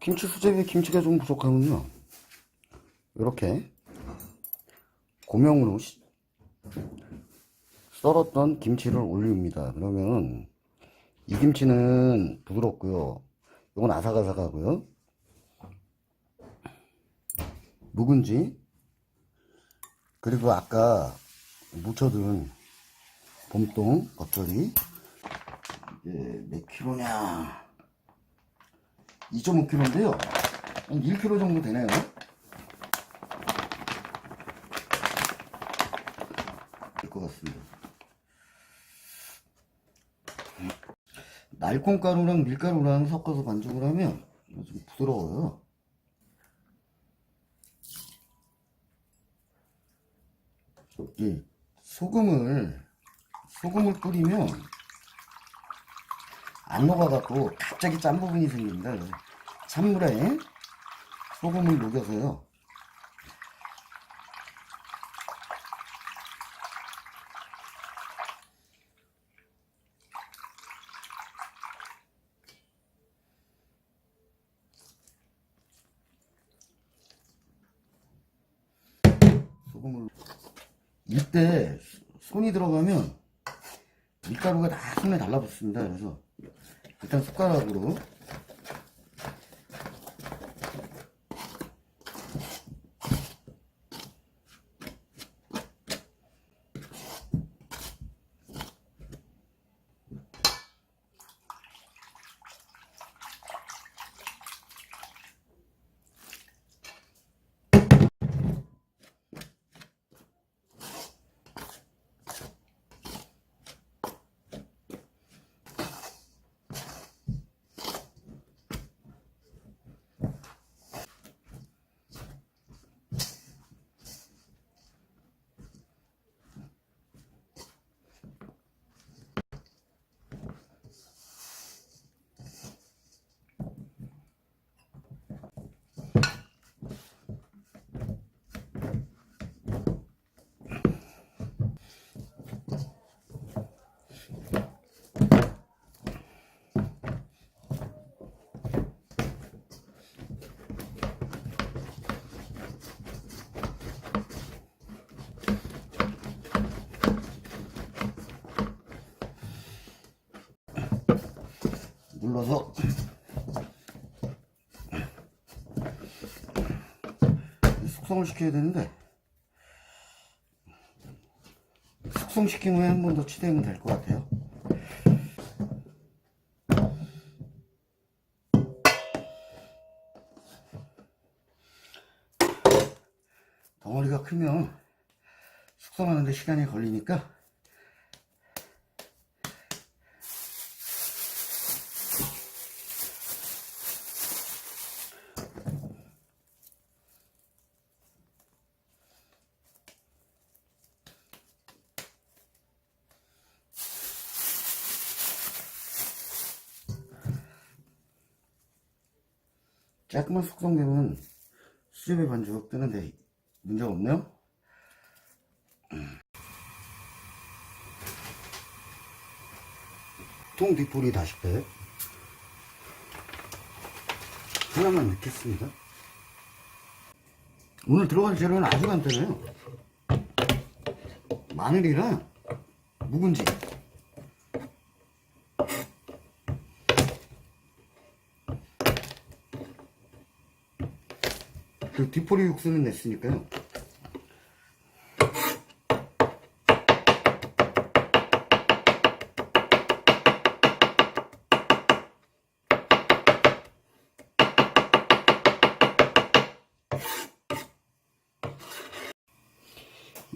김치 수제비에 김치가 좀 부족하군요. 이렇게 고명으로 시- 썰었던 김치를 올립니다. 그러면 이 김치는 부드럽고요. 이건 아삭아삭하고요. 묵은지 그리고 아까 묻혀둔 봄동 겉절이 이게 몇 킬로냐 2.5kg인데요. 한 1kg 정도 되네요? 될 것 같습니다. 날콩가루랑 밀가루랑 섞어서 반죽을 하면 좀 부드러워요. 이 소금을 소금을 뿌리면 안 녹아갖고 갑자기 짠 부분이 생깁니다. 그래서 찬물에 소금을 녹여서요. 소금을 이때 손이 들어가면 밀가루가 다 손에 달라붙습니다. 그래서 일단 숟가락으로 눌러서 숙성을 시켜야 되는데 숙성시킨 후에 한 번 더 치대면 될 것 같아요. 덩어리가 크면 숙성하는데 시간이 걸리니까 깔끔한 숙성되면 수제비 반죽 뜨는데 문제가 없네요. 통 뒤풀이 다시 빼. 하나만 넣겠습니다. 오늘 들어갈 재료는 아주 간단해요. 마늘이랑 묵은지. 그 뒤포리 육수는 냈으니까요.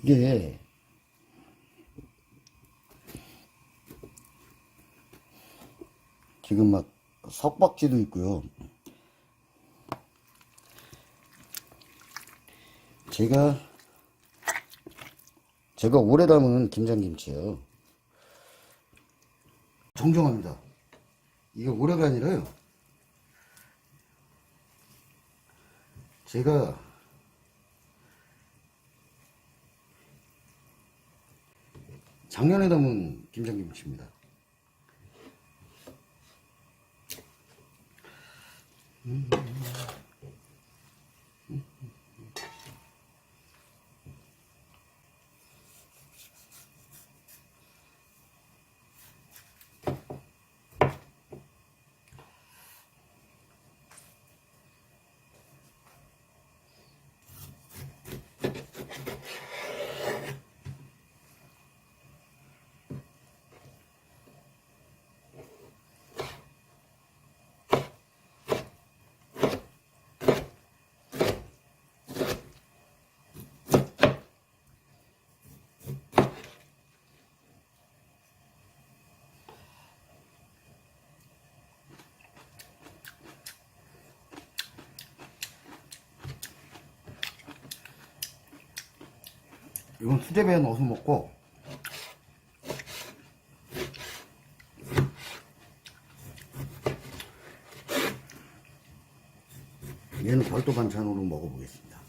이게 지금 막 석박지도 있고요. 제가 제가 오래 담은 김장김치예요. 정정합니다. 이게 오래가 아니라요. 제가 작년에 담은 김장김치입니다. 이건 수제비에 넣어서 먹고 얘는 별도 반찬으로 먹어보겠습니다.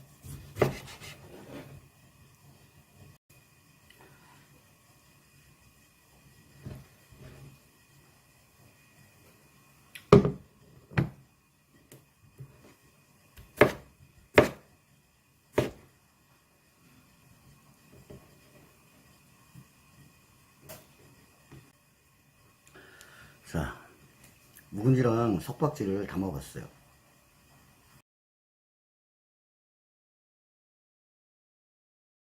자, 묵은지랑 석박지를 담아봤어요.